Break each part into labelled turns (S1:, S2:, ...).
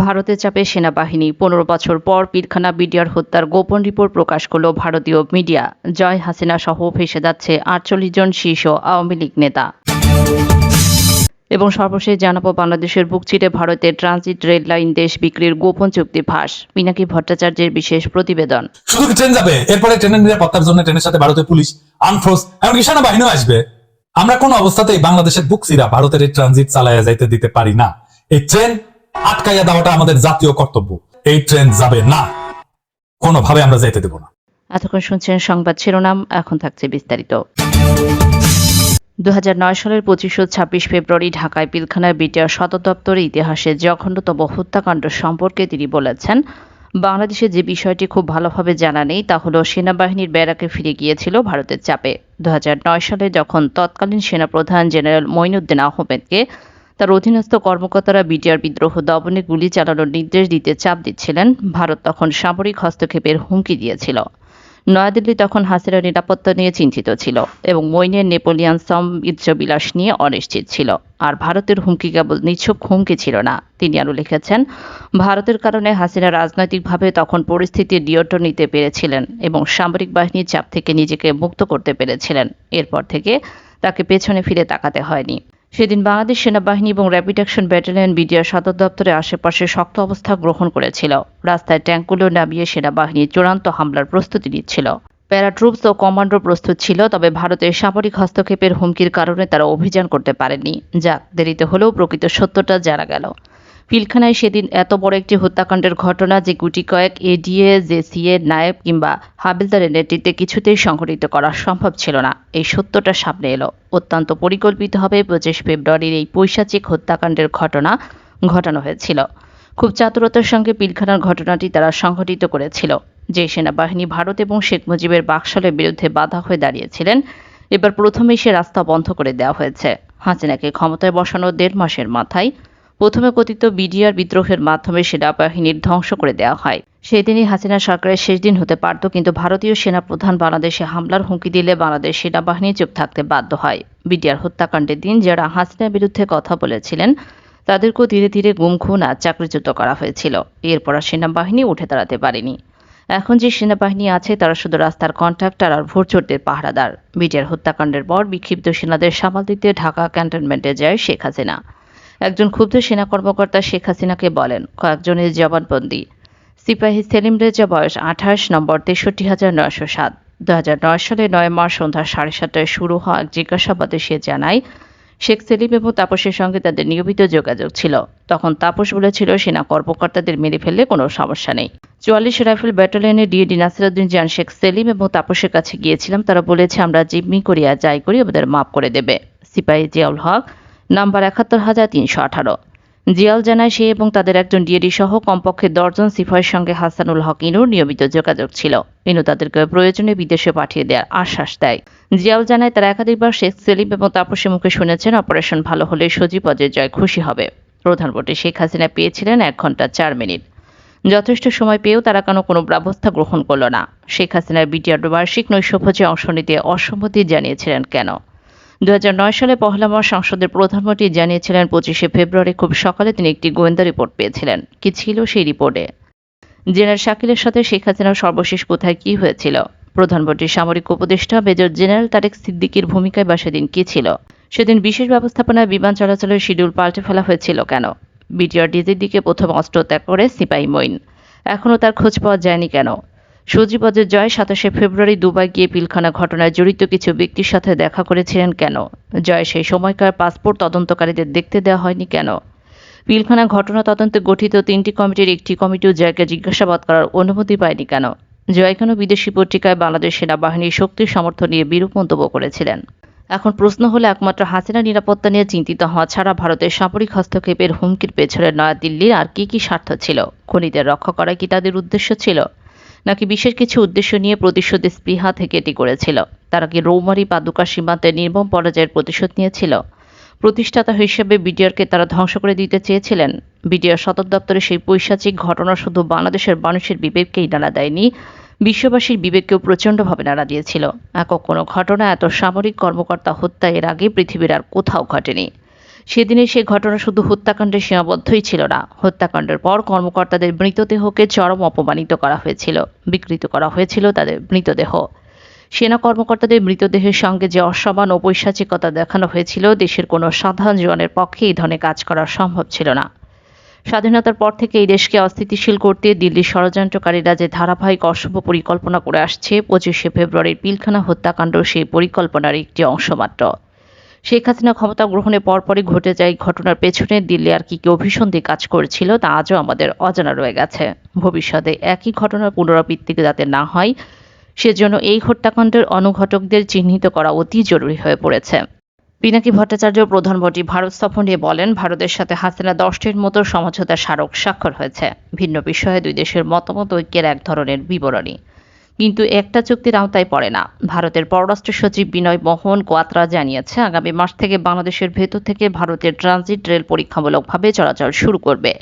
S1: ভারতের চাপে সেনাবাহিনী। পনেরো বছর পর পিলখানা বিডিআর হত্যার গোপন রিপোর্ট প্রকাশ করল ভারতীয় মিডিয়া। জয় হাসিনা সহ ভেসে যাচ্ছে আটচল্লিশ জন শীর্ষ আওয়ামী লীগ নেতা। এবং সর্বশেষ জানাব বাংলাদেশের বুক চিরে ভারতের ট্রানজিট রেল লাইন দেশ বিক্রির গোপন চুক্তি ফাঁস পিনাকি ভট্টাচার্যের বিশেষ প্রতিবেদন।
S2: শুধু ট্রেন যাবে? এরপরে ট্রেনের নিরাপত্তার জন্য ট্রেনের সাথে ভারতের পুলিশ আনফোর্স এমনকি সেনাবাহিনীও আসবে। আমরা কোন অবস্থাতেই বাংলাদেশের বুকসিরা ভারতের এই ট্রানজিট চালাইয়া যাইতে দিতে পারি না। এই ট্রেন আটকাইয়া দেওয়াটা আমাদের জাতীয় কর্তব্য। এই ট্রেন যাবে না। কোনোভাবে আমরা যাইতে দেব না।
S1: এতক্ষণ শুনছেন সংবাদ শিরোনাম, এখন থাকছে বিস্তারিত। দু সালের পঁচিশ ও ছাব্বিশ ফেব্রুয়ারি ঢাকায় পিলখানার বিটিআর সদর দপ্তরের ইতিহাসে জঘন্যতম হত্যাকাণ্ড সম্পর্কে তিনি বলেছেন বাংলাদেশে যে বিষয়টি খুব ভালোভাবে জানা নেই তা হল সেনাবাহিনীর ব্যারাকে ফিরে গিয়েছিল ভারতের চাপে। দু হাজার নয় সালে যখন তৎকালীন সেনাপ্রধান জেনারেল মঈনুদ্দিন আহমেদকে তার অধীনস্থ কর্মকর্তারা বিটিআর বিদ্রোহ দমনে গুলি চালানোর নির্দেশ দিতে চাপ দিচ্ছিলেন। ভারত তখন সামরিক হস্তক্ষেপের হুমকি দিয়েছিল। নয়াদিল্লি তখন হাসিনা নিরাপত্তা নিয়ে চিন্তিত ছিল এবং মইনের নেপোলিয়ান বিলাস নিয়ে অনিশ্চিত ছিল। আর ভারতের হুমকি কেবল নিছক হুমকি ছিল না। তিনি আরও লিখেছেন, ভারতের কারণে হাসিনা রাজনৈতিকভাবে তখন পরিস্থিতি নিয়ন্ত্রণ নিতে পেরেছিলেন এবং সামরিক বাহিনীর চাপ থেকে নিজেকে মুক্ত করতে পেরেছিলেন। এরপর থেকে তাকে পেছনে ফিরে তাকাতে হয়নি। সেদিন বাংলাদেশ সেনাবাহিনী এবং র্যাপিড অ্যাকশন ব্যাটালিয়ন বিডিআর সদর দপ্তরের আশেপাশে শক্ত অবস্থা গ্রহণ করেছিল। রাস্তায় ট্যাঙ্কগুলো নামিয়ে সেনাবাহিনী চূড়ান্ত হামলার প্রস্তুতি নিচ্ছিল। প্যারাট্রুপস ও কমান্ডো প্রস্তুত ছিল, তবে ভারতের সামরিক হস্তক্ষেপের হুমকির কারণে তারা অভিযান করতে পারেনি যা দেরিতে হলেও প্রকৃত সত্যটা জানা গেল। পিলখানায় সেদিন এত বড় একটি হত্যাকাণ্ডের ঘটনা যে গুটি কয়েক এডিএ, জেসিএ, নায়েব কিংবা হাবিলদারের নেতৃত্বে কিছুতেই সংঘটিত করা সম্ভব ছিল না। এই সত্যটা সামনে এলো। অত্যন্ত পরিকল্পিতভাবে পঁচিশ ফেব্রুয়ারির এই পৈশাচিক হত্যাকাণ্ডের ঘটনা ঘটানো হয়েছিল। খুব চাতুরতার সঙ্গে পিলখানার ঘটনাটি তারা সংঘটিত করেছিল। যে সেনাবাহিনী ভারত এবং শেখ মুজিবের বাকশালের বিরুদ্ধে বাধা হয়ে দাঁড়িয়েছিলেন, এবার প্রথমেই সে রাস্তা বন্ধ করে দেওয়া হয়েছে। হাসিনাকে ক্ষমতায় বসানো দেড় মাসের মাথায় প্রথমে কথিত বিডিআর বিদ্রোহের মাধ্যমে সেনাবাহিনীর ধ্বংস করে দেওয়া হয়। সেদিনই হাসিনা সরকারের শেষ দিন হতে পারত, কিন্তু ভারতীয় সেনাপ্রধান বাংলাদেশে হামলার হুমকি দিলে বাংলাদেশ সেনাবাহিনী চুপ থাকতে বাধ্য হয়। বিডিআর হত্যাকাণ্ডের দিন যারা হাসিনার বিরুদ্ধে কথা বলেছিলেন তাদেরকেও ধীরে ধীরে গুম, খুন আর চাকরিচ্যুত করা হয়েছিল। এরপর আর সেনাবাহিনী উঠে দাঁড়াতে পারেনি। এখন যে সেনাবাহিনী আছে, তারা শুধু রাস্তার কন্ট্রাক্টর আর ভোটচোরদের পাহারাদার। বিডিআর হত্যাকাণ্ডের পর বিক্ষিপ্ত সেনাদের সামাল দিতে ঢাকা ক্যান্টনমেন্টে যায় শেখ হাসিনা। একজন ক্ষুব্ধ সেনা কর্মকর্তা শেখ হাসিনাকে বলেন, কয়েকজনের জবানবন্দি। সিপাহী সেলিম রেজা বয়স আঠাশ, নম্বর তেষট্টি হাজার নয়শো সাত। দু হাজার নয় সালে নয় মার্চ সন্ধ্যা সাড়ে সাতটায় শুরু হওয়া এক জিজ্ঞাসাবাদে সে জানায়, শেখ সেলিম এবং তাপসের সঙ্গে তাদের নিয়মিত যোগাযোগ ছিল। তখন তাপস বলেছিল, সেনা কর্মকর্তাদের মেরে ফেললে কোনো সমস্যা নেই। চুয়াল্লিশ রাইফেল ব্যাটালিয়নের ডিএডি নাসিরুদ্দিন জান শেখ সেলিম এবং তাপসের কাছে গিয়েছিলাম। তারা বলেছে, আমরা জিম্মি করিয়া যাই করি ওদের মাফ করে দেবে। সিপাহী জিয়াউল হক নাম্বার একাত্তর হাজার তিনশো আঠারো। জিয়াল জানায় সে এবং তাদের একজন ডিএডি সহ কমপক্ষে দশজন সিপাহীর সঙ্গে হাসানুল হক ইনুর নিয়মিত যোগাযোগ ছিল। ইনু তাদেরকে প্রয়োজনে বিদেশে পাঠিয়ে দেওয়ার আশ্বাস দেয়। জিয়াল জানায় তারা একাধিকবার শেখ সেলিম এবং তাপসের মুখে শুনেছেন, অপারেশন ভালো হলে সজীব অজয় জয় খুশি হবে। প্রধানমন্ত্রী শেখ হাসিনা পেয়েছিলেন এক ঘণ্টা চার মিনিট। যথেষ্ট সময় পেয়েও তারা কেন, কোনো ব্যবস্থা গ্রহণ করল না। শেখ হাসিনার বিটিআর বার্ষিক নৈশভোজে অংশ নিতে অসম্মতি জানিয়েছিলেন কেন? দু সালে পহলা মাস সংসদের প্রধানমন্ত্রী জানিয়েছিলেন, পঁচিশে ফেব্রুয়ারি খুব সকালে তিনি একটি গোয়েন্দা রিপোর্ট পেয়েছিলেন। কি ছিল সেই রিপোর্টে? জেনারেল শাকিলের সাথে শেখ হাসিনার সর্বশেষ কোথায় কি হয়েছিল? প্রধানমন্ত্রীর সামরিক উপদেষ্টা মেজর জেনারেল তারেক সিদ্দিকির ভূমিকায় বা সেদিন কি ছিল? সেদিন বিশেষ ব্যবস্থাপনায় বিমান চলাচলের শিডিউল পাল্টে ফেলা হয়েছিল কেন? বিটিআর ডিজির দিকে প্রথম অস্ত্র ত্যাগ করে সিপাহী মইন এখনও তার খোঁজ পাওয়া যায়নি কেন? সজীবদের জয় সাতাশে ফেব্রুয়ারি দুবাই গিয়ে পিলখানা ঘটনায় জড়িত কিছু ব্যক্তির সাথে দেখা করেছিলেন কেন? জয় সেই সময়কার পাসপোর্ট তদন্তকারীদের দেখতে দেওয়া হয়নি কেন? পিলখানা ঘটনা তদন্তে গঠিত তিনটি কমিটির একটি কমিটিও জয়কে জিজ্ঞাসাবাদ করার অনুমতি পায়নি কেন? জয় কেন বিদেশি পত্রিকায় বাংলাদেশ সেনাবাহিনীর শক্তির সমর্থন নিয়ে বিরূপ মন্তব্য করেছিলেন? এখন প্রশ্ন হলো, একমাত্র হাসিনা নিরাপত্তা নিয়ে চিন্তিত হওয়া ছাড়া ভারতের সামরিক হস্তক্ষেপের হুমকির পেছনে নয়াদিল্লির আর কি কি স্বার্থ ছিল? খনিদের রক্ষা করা কি তাদের উদ্দেশ্য ছিল? নাকি বিশেষ কিছু উদ্দেশ্য নিয়ে প্রতিশোধের স্পৃহা থেকে এটি করেছিল? তারা কি রৌমারি, পাদুকা সীমান্তে নির্মম পরাজয়ের প্রতিশোধ নিয়েছিল? প্রতিষ্ঠাতা হিসেবে বিডিআরকে তারা ধ্বংস করে দিতে চেয়েছিলেন। বিডিআর সদর দপ্তরে সেই পৈশাচিক ঘটনা শুধু বাংলাদেশের মানুষের বিবেককেই নাড়া দেয়নি, বিশ্ববাসীর বিবেককেও প্রচণ্ডভাবে নাড়া দিয়েছিল। একক কোনো ঘটনা, এত সামরিক কর্মকর্তা হত্যা এর আগে পৃথিবীর আর কোথাও ঘটেনি। সেদিনের সে ঘটনা শুধু হত্যাকাণ্ডে সীমাবদ্ধই ছিল না। হত্যাকাণ্ডের পর কর্মকর্তাদের মৃতদেহকে চরম অপমানিত করা হয়েছিল। বিকৃত করা হয়েছিল তাদের মৃতদেহ। সেনা কর্মকর্তাদের মৃতদেহের সঙ্গে যে অসমান ও দেখানো হয়েছিল, দেশের কোনো সাধারণ জনের পক্ষে এই ধরনের কাজ করা সম্ভব ছিল না। স্বাধীনতার পর থেকে এই দেশকে অস্থিতিশীল করতে দিল্লির ষড়যন্ত্রকারীরা যে ধারাবাহিক অশুভ পরিকল্পনা করে আসছে, পঁচিশে ফেব্রুয়ারির পিলখানা হত্যাকাণ্ড সেই পরিকল্পনার একটি অংশ মাত্র। শেখ হাসিনা ক্ষমতা গ্রহণের পরপরই ঘটে যায় ঘটনার পেছনে। দিল্লি আর কি কি অভিসন্ধি কাজ করেছিল তা আজও আমাদের অজানা রয়ে গেছে। ভবিষ্যতে একই ঘটনার পুনরাবৃত্তি যাতে না হয়, সেজন্য এই হত্যাকাণ্ডের অনুঘটকদের চিহ্নিত করা অতি জরুরি হয়ে পড়েছে। পিনাকি ভট্টাচার্য প্রধানমন্ত্রী ভারত সফর নিয়ে বলেন, ভারতের সাথে হাসিনা দশটির মতো সমঝোতা স্মারক স্বাক্ষর হয়েছে। ভিন্ন বিষয়ে দুই দেশের মতামত ঐক্যের এক ধরনের বিবরণী। কিন্তু একটা চুক্তির আওতায় পড়ে না। ভারতের পররাষ্ট্র সচিব বিনয় মোহন কোয়াত্রা জানিয়েছে, আগামী মাস থেকে বাংলাদেশের ভেতর থেকে ভারতের ট্রানজিট রেল পরীক্ষামূলকভাবে চলাচল শুরু করবে।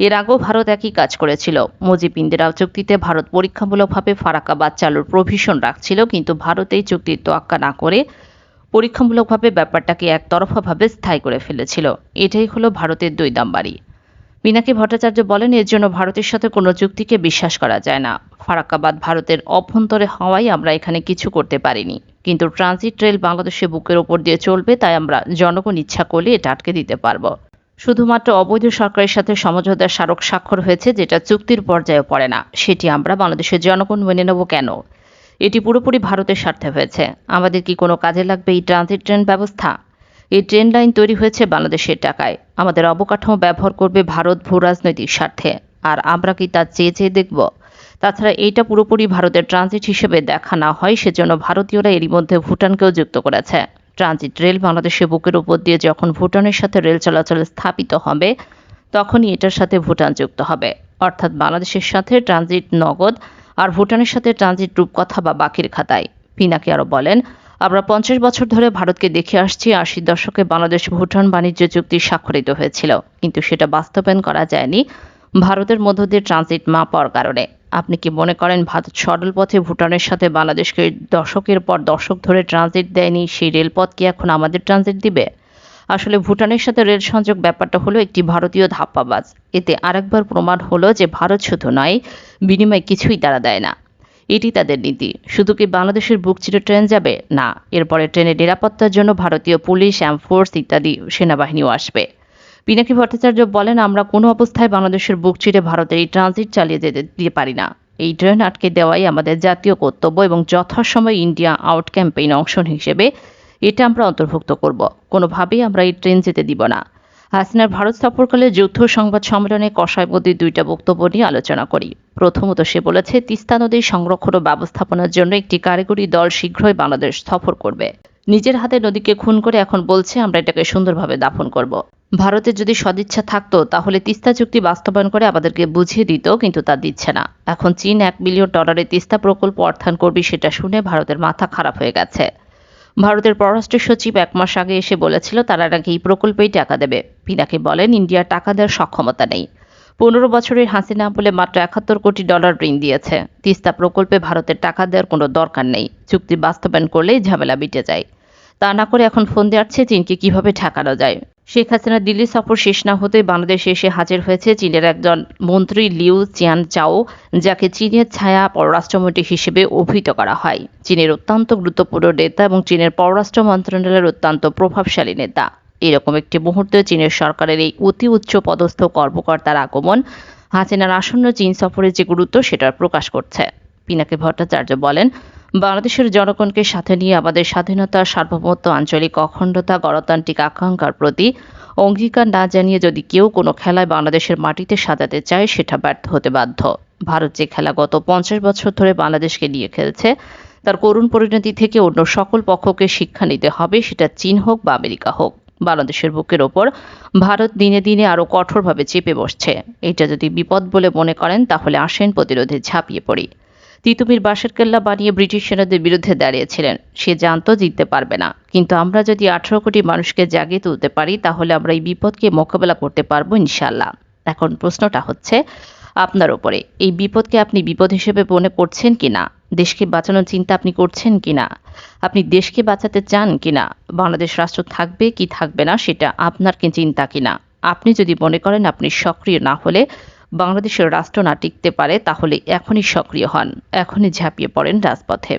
S1: এর আগেও ভারত একই কাজ করেছিল। মুজিব ইন্দিরা চুক্তিতে ভারত পরীক্ষামূলকভাবে ফারাকাবাদ চালুর প্রভিশন রাখছিল, কিন্তু ভারত এই চুক্তির তোয়াক্কা না করে পরীক্ষামূলকভাবে ব্যাপারটাকে একতরফাভাবে স্থায়ী করে ফেলেছিল। এটাই হলো ভারতের দুই দামবাড়ি পিনাকি ভট্টাচার্য বলেন, এর জন্য ভারতের সাথে কোনো চুক্তিকে বিশ্বাস করা যায় না। ফারাক্কাবাদ ভারতের অভ্যন্তরে হওয়ায় আমরা এখানে কিছু করতে পারিনি। কিন্তু ট্রানজিট রেল বাংলাদেশের বুকের ওপর দিয়ে চলবে, তাই আমরা জনগণ ইচ্ছা করলে এটা আটকে দিতে পারব। শুধুমাত্র অবৈধ সরকারের সাথে সমঝোতার স্মারক স্বাক্ষর হয়েছে, যেটা চুক্তির পর্যায়ে পড়ে না। সেটি আমরা বাংলাদেশের জনগণ মেনে নেব কেন? এটি পুরোপুরি ভারতের স্বার্থে হয়েছে। আমাদের কি কোনো কাজে লাগবে এই ট্রানজিট ট্রেন ব্যবস্থা? এই ট্রেন লাইন তৈরি হয়েছে বাংলাদেশের টাকায়। আমাদের অবকাঠামো ব্যবহার করবে ভারত ভূ রাজনৈতিক স্বার্থে। আর আমরা কি তা চেয়ে চেয়ে দেখব? তাছাড়া এইটা পুরোপুরি ভারতের ট্রানজিট হিসেবে দেখা না হয়, সেজন্য ভারতীয়রা এরই মধ্যে ভুটানকেও যুক্ত করেছে। ট্রানজিট রেল বাংলাদেশের বুকের উপর দিয়ে যখন ভুটানের সাথে রেল চলাচল স্থাপিত হবে, তখনই এটার সাথে ভুটান যুক্ত হবে। অর্থাৎ বাংলাদেশের সাথে ট্রানজিট নগদ আর ভুটানের সাথে ট্রানজিট রূপকথা বা বাকির খাতায়। পিনাকি আরও বলেন আমরা পঞ্চাশ বছর ধরে ভারতকে দেখে আসছি, আশির দশকে বাংলাদেশ ভুটান বাণিজ্য চুক্তি স্বাক্ষরিত হয়েছিল। কিন্তু সেটা বাস্তবায়ন করা যায়নি। ভারতের মধ্য দিয়ে ট্রানজিট মা পাওয়ার কারণে। আপনি কি মনে করেন ভারত সরল পথে ভুটানের সাথে বাংলাদেশকে দশকের পর দশক ধরে ট্রানজিট দেয়নি? সেই রেলপথ কি এখন আমাদের ট্রানজিট দিবে? আসলে ভুটানের সাথে রেল সংযোগ ব্যাপারটা হলো একটি ভারতীয় ধাপ্পাবাজ। এতে আরেকবার প্রমাণ হলো যে ভারত শুধু নয়, বিনিময়ে কিছুই তারা দেয় না। এটি তাদের নীতি। শুধু কি বাংলাদেশের বুক চিরে ট্রেন যাবে? না, এরপরে ট্রেনের নিরাপত্তার জন্য ভারতীয় পুলিশ ফোর্স ইত্যাদি সেনাবাহিনীও আসবে। পিনাকি ভট্টাচার্য বলেন, আমরা কোনো অবস্থায় বাংলাদেশের বুক চিরে ভারতের এই ট্রানজিট চালিয়ে যেতে দিতে পারি না। এই ট্রেন আটকে দেওয়াই আমাদের জাতীয় কর্তব্য এবং যথাসময় ইন্ডিয়া আউট ক্যাম্পেইন অংশ হিসেবে এটা আমরা অন্তর্ভুক্ত করব। কোনোভাবেই আমরা এই ট্রেন যেতে দিব না। হাসিনার ভারত সফরকালে যৌথ সংবাদ সম্মেলনে কষায়বদ্যীর দুইটা বক্তব্য নিয়ে আলোচনা করি। প্রথমত সে বলেছে, তিস্তা নদীর সংরক্ষণ ও ব্যবস্থাপনার জন্য একটি কারিগরি দল শীঘ্রই বাংলাদেশ সফর করবে। নিজের হাতে নদীকে খুন করে এখন বলছে, আমরা এটাকে সুন্দরভাবে দাফন করব। ভারতের যদি সদিচ্ছা থাকতো, তাহলে তিস্তা চুক্তি বাস্তবায়ন করে আমাদেরকে বুঝিয়ে দিত, কিন্তু তা দিচ্ছে না। এখন চীন এক বিলিয়ন ডলারের তিস্তা প্রকল্প অর্থায়ন করবে সেটা শুনে ভারতের মাথা খারাপ হয়ে গেছে। ভারতের পররাষ্ট্র সচিব এক মাস আগে এসে বলেছিল, তারা নাকি এই প্রকল্পেই টাকা দেবে। পিনাকি বলেন ইন্ডিয়ার টাকা দেওয়ার সক্ষমতা নেই। পনেরো বছরের হাসিনা বলে মাত্র একাত্তর কোটি ডলার ঋণ দিয়েছে। তিস্তা প্রকল্পে ভারতের টাকা দেওয়ার কোনো দরকার নেই। চুক্তি বাস্তবায়ন করলেই ঝামেলা মিটে যায়। তা না করে এখন ফোন দেওয়াচ্ছে চীনকে কীভাবে ঠেকানো যায়। শেখ হাসিনা দিল্লি সফর শেষ না হতেই বাংলাদেশে এসে হাজির হয়েছে চীনের একজন মন্ত্রী লিউ চিয়ান চাও যাকে চীনের ছায়া পররাষ্ট্রমন্ত্রী হিসেবে অভিহিত করা হয়। চীনের অত্যন্ত গুরুত্বপূর্ণ নেতা এবং চীনের পররাষ্ট্র মন্ত্রণালয়ের অত্যন্ত প্রভাবশালী নেতা। এরকম একটি মুহূর্তে চীনের সরকারের এই অতি উচ্চ পদস্থ কর্মকর্তার আগমন, হাসিনার আসন্ন চীন সফরের যে গুরুত্ব সেটার প্রকাশ করছে। পিনাকি ভট্টাচার্য বলেন, বাংলাদেশের জনগণকে সাথে নিয়ে আমাদের স্বাধীনতা সার্বভৌমত্ব আঞ্চলিক অখণ্ডতা, গণতান্ত্রিক আকাঙ্ক্ষার প্রতি অঙ্গীকার না জানিয়ে যদি কেউ কোনো খেলায় বাংলাদেশের মাটিতে সাজাতে চায়, সেটা ব্যর্থ হতে বাধ্য। ভারত যে খেলা গত পঞ্চাশ বছর ধরে বাংলাদেশকে নিয়ে খেলছে, তার করুণ পরিণতি থেকে অন্য সকল পক্ষকে শিক্ষা নিতে হবে, সেটা চীন হোক বা আমেরিকা হোক। বাংলাদেশের বুকের ওপর। ভারত দিনে দিনে আরও কঠোরভাবে চেপে বসছে। এটা যদি বিপদ বলে মনে করেন, তাহলে আসেন প্রতিরোধে ঝাঁপিয়ে পড়ি। তিতুমির বাঁশের কেল্লা বানিয়ে ব্রিটিশ সেনাদের বিরুদ্ধে দাঁড়িয়েছিলেন। সে জানতো জিততে পারবে না। কিন্তু আমরা যদি আঠারো কোটি মানুষকে জাগিয়ে তুলতে পারি, তাহলে আমরা এই বিপদকে মোকাবেলা করতে পারব ইনশাল্লাহ এখন প্রশ্নটা হচ্ছে আপনার ওপরে, এই বিপদকে আপনি বিপদ হিসেবে মনে করছেন কি না দেশকে বাঁচানোর চিন্তা আপনি করছেন কিনা? আপনি দেশকে বাঁচাতে চান কিনা? বাংলাদেশ রাষ্ট্র থাকবে কি থাকবে না সেটা আপনার কি চিন্তা কিনা? আপনি যদি মনে করেন আপনি সক্রিয় না হলে বাংলাদেশের রাষ্ট্র না টিকতে পারে, তাহলে এখনই সক্রিয় হন। এখনই ঝাঁপিয়ে পড়েন রাজপথে।